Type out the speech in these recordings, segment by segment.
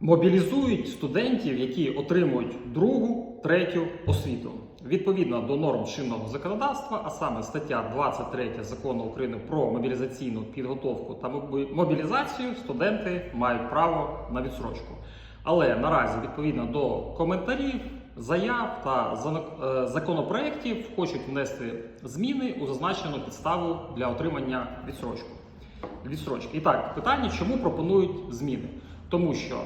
Мобілізують студентів, які отримують другу, третю освіту. Відповідно до норм чинного законодавства, а саме стаття 23 закону України про мобілізаційну підготовку та мобі- мобілізацію, студенти мають право на відсрочку. Але наразі, відповідно до коментарів, заяв та е, законопроєктів, хочуть внести зміни у зазначену підставу для отримання відсрочку відсрочки. І так, питання, чому пропонують зміни? Тому що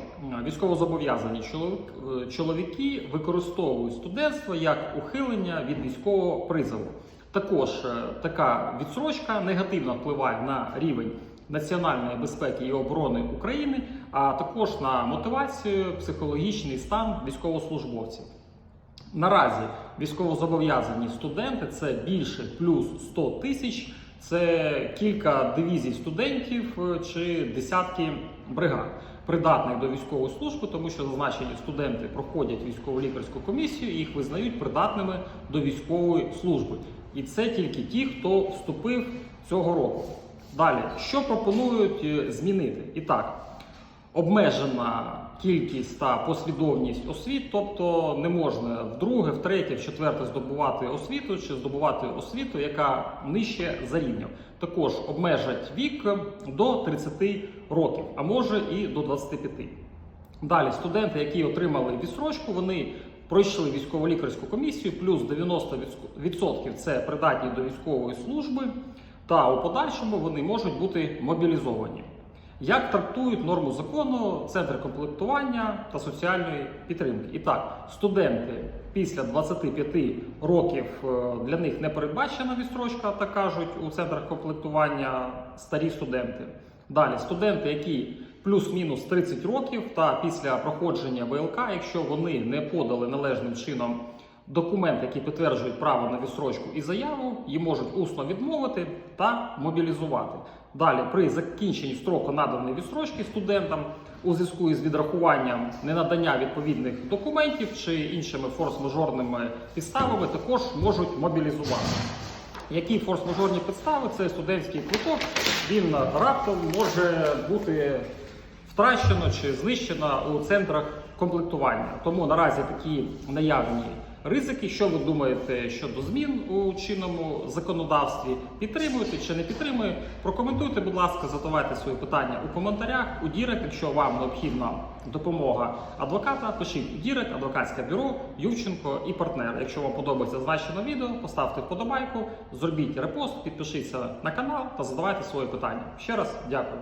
військовозобов'язані е, чоловіки використовують студентство як ухилення від військового призову. Також е, така відсрочка негативно впливає на рівень національної безпеки і оборони України, а також на мотивацію, психологічний стан військовослужбовців. Наразі військовозобов'язані студенти це більше плюс 100 тисяч. Це кілька дивізій студентів е, чи десятки бригад, придатних до військової служби, тому що зазначені студенти проходять військово-лікарську комісію і їх визнають придатними до військової служби. І це тільки ті, хто вступив цього року. Далі, що пропонують е, змінити? І так, обмежена кількість та послідовність освіт, тобто не можна вдруге, втретє, в четверте здобувати освіту чи здобувати освіту, яка нижче за рівнем. Також обмежать вік до 30 років, а може і до 25. Далі студенти, які отримали відсрочку, вони пройшли військово-лікарську комісію, плюс 90% це придатні до військової служби, та у подальшому вони можуть бути мобілізовані. Як трактують норму закону Центр комплектування та соціальної підтримки? І так, студенти після 25 років е, для них не передбачена відстрочка, так кажуть у центрах комплектування старі студенти. Далі студенти, які плюс-мінус 30 років, та після проходження ВЛК, якщо вони не подали належним чином документ, який підтверджує право на відсрочку і заяву, їм можуть усно відмовити та мобілізувати. Далі, при закінченні строку наданої відсрочки студентам у зв'язку із відрахуванням ненадання відповідних документів чи іншими форс-мажорними підставами, також можуть мобілізувати. Які форс-мажорні підстави? Це студентський квиток. Він раптом може бути втрачено чи знищено у центрах комплектування. Тому наразі такі наявні ризики. Що ви думаєте щодо змін у чинному законодавстві? Підтримуєте чи не підтримуєте? Прокоментуйте, будь ласка, задавайте свої питання у коментарях. У Дірек, якщо вам необхідна допомога адвоката, пишіть у Дірек, адвокатське бюро, Ювченко і партнер. Якщо вам подобається зазначене відео, поставте вподобайку, зробіть репост, підпишіться на канал та задавайте свої питання. Ще раз дякую.